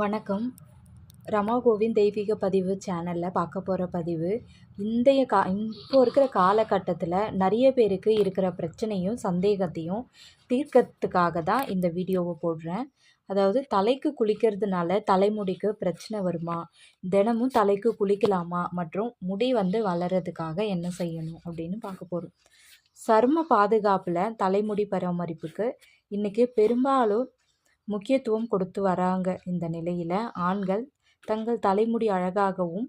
வணக்கம். ரமா கோவிந்த் தெய்வீக பதிவு சேனலில் பார்க்க போகிற பதிவு இந்தைய கா இப்போ இருக்கிற காலகட்டத்தில் நிறைய பேருக்கு இருக்கிற பிரச்சனையும் சந்தேகத்தையும் தீர்க்கறதுக்காக தான் இந்த வீடியோவை போடுறேன். அதாவது தலைக்கு குளிக்கிறதுனால தலைமுடிக்கு பிரச்சனை வருமா? தினமும் தலைக்கு குளிக்கலாமா? மற்றும் முடி வந்து வளர்கிறதுக்காக என்ன செய்யணும்? அப்படின்னு பார்க்க போகிறோம் சரும பாதுகாப்பில் தலைமுடி பராமரிப்புக்கு இன்றைக்கி பெரும்பாலும் முக்கியத்துவம் கொடுத்து வராங்க இந்த நிலையில். ஆண்கள் தங்கள் தலைமுடி அழகாகவும்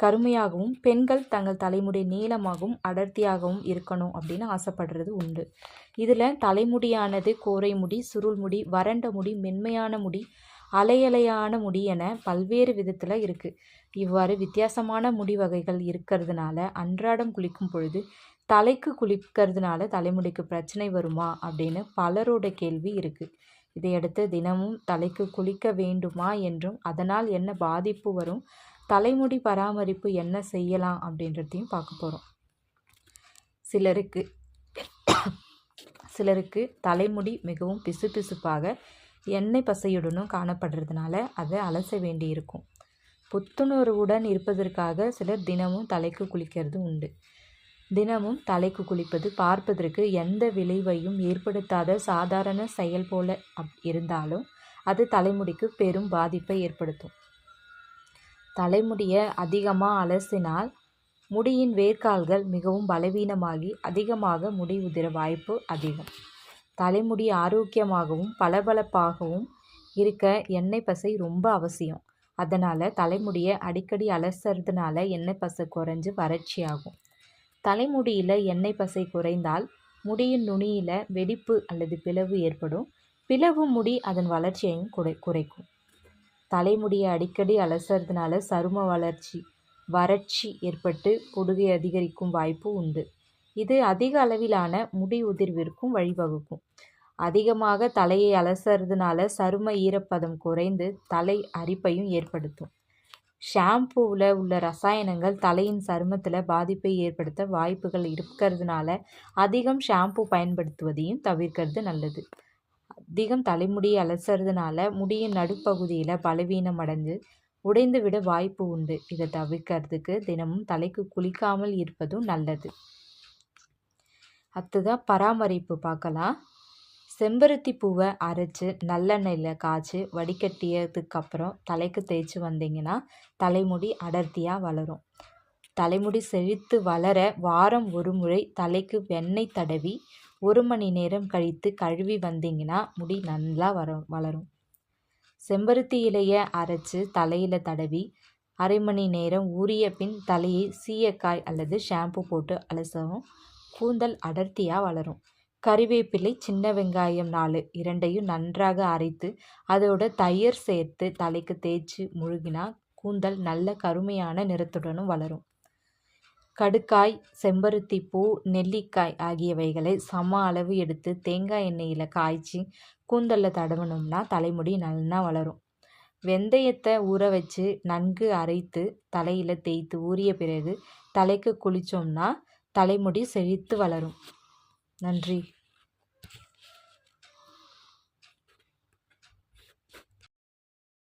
கருமையாகவும் பெண்கள் தங்கள் தலைமுடி நீளமாகவும் அடர்த்தியாகவும் இருக்கணும் அப்படின்னு ஆசைப்படுறது உண்டு. இதில் தலைமுடியானது கோரை முடி சுருள் முடி வறண்ட முடி மென்மையான முடி அலையலையான முடி என பல்வேறு விதத்தில் இருக்குது இவ்வாறு வித்தியாசமான முடி வகைகள் இருக்கிறதுனால அன்றாடம் குளிக்கும் பொழுது தலைக்கு குளிக்கிறதுனால தலைமுடிக்கு பிரச்சனை வருமா அப்படின்னு பலரோட கேள்வி இருக்குது இதையடுத்து தினமும் தலைக்கு குளிக்க வேண்டுமா என்றும் அதனால் என்ன பாதிப்பு வரும் தலைமுடி பராமரிப்பு என்ன செய்யலாம் அப்படின்றதையும் பார்க்க போகிறோம் சிலருக்கு சிலருக்கு தலைமுடி மிகவும் பிசுபிசுப்பாக எண்ணெய் பசையுடனும் காணப்படுறதுனால அதை அலச வேண்டியிருக்கும். புத்துணர்வுடன் இருப்பதற்காக சிலர் தினமும் தலைக்கு குளிக்கிறது உண்டு. தினமும் தலைக்கு குளிப்பது பார்ப்பதற்கு எந்த விளைவையும் ஏற்படுத்தாத சாதாரண செயல் போல அப் இருந்தாலும் அது தலைமுடிக்கு பெரும் பாதிப்பை ஏற்படுத்தும். தலைமுடியை அதிகமாக அலசினால் முடியின் வேர்க்கால்கள் மிகவும் பலவீனமாகி அதிகமாக முடி உதிர வாய்ப்பு அதிகம். தலைமுடி ஆரோக்கியமாகவும் பளபளப்பாகவும் இருக்க எண்ணெய் பசை ரொம்ப அவசியம். அதனால் தலைமுடியை அடிக்கடி அலசுறதுனால எண்ணெய் பசை குறைஞ்சு வறட்சி ஆகும் தலைமுடியில் எண்ணெய் பசை குறைந்தால் முடியின் நுனியில் வெடிப்பு அல்லது பிளவு ஏற்படும். பிளவு முடி அதன் வளர்ச்சியையும் குறை குறைக்கும். தலைமுடியை அடிக்கடி அலசுறதுனால சரும வளர்ச்சி வறட்சி ஏற்பட்டு பொடுகை அதிகரிக்கும் வாய்ப்பு உண்டு. இது அதிக அளவிலான முடி உதிர்விற்கும் வழிவகுக்கும். அதிகமாக தலையை அலசுறதுனால சரும ஈரப்பதம் குறைந்து தலை அரிப்பையும் ஏற்படுத்தும். ஷாம்பூவில் உள்ள ரசாயனங்கள் தலையின் சருமத்தில் பாதிப்பை ஏற்படுத்த வாய்ப்புகள் இருக்கிறதுனால அதிகம் ஷாம்பு பயன்படுத்துவதையும் தவிர்க்கிறது நல்லது. அதிகம் தலைமுடி அலசுறதுனால முடியின் நடுப்பகுதியில் பலவீனம் அடைஞ்சு உடைந்து விட வாய்ப்பு உண்டு. இதை தவிர்க்கிறதுக்கு தினமும் தலைக்கு குளிக்காமல் இருப்பதும் நல்லது. அடுத்ததாக பராமரிப்பு பார்க்கலாம். செம்பருத்தி பூவை அரைச்சி நல்லெண்ணெயில் காய்ச்சி வடிகட்டியதுக்கப்புறம் தலைக்கு தேய்ச்சி வந்தீங்கன்னா தலைமுடி அடர்த்தியாக வளரும். தலைமுடி செழித்து வளர வாரம் ஒரு முறை தலைக்கு வெண்ணெய் தடவி ஒரு மணி நேரம் கழித்து கழுவி வந்தீங்கன்னா முடி நல்லா வர வளரும். செம்பருத்தி இலையை அரைச்சி தலையில் தடவி அரை மணி நேரம் ஊறிய பின் தலையை சீயக்காய் அல்லது ஷாம்பு போட்டு அலசவும். கூந்தல் அடர்த்தியாக வளரும். கறிவேப்பிலை சின்ன வெங்காயம் நாலு இரண்டையும் நன்றாக அரைத்து அதோட தயிர் சேர்த்து தலைக்கு தேய்ச்சி முழுகினா கூந்தல் நல்ல கருமையான நிறத்துடனும் வளரும். கடுக்காய் செம்பருத்தி பூ நெல்லிக்காய் ஆகியவைகளை சம அளவு எடுத்து தேங்காய் எண்ணெயில் காய்ச்சி கூந்தலில் தடவணும்னா தலைமுடி நல்லா வளரும். வெந்தயத்தை ஊற வச்சு நன்கு அரைத்து தலையில் தேய்த்து ஊறிய பிறகு தலைக்கு குளித்தோம்னா தலைமுடி செழித்து வளரும். நன்றி.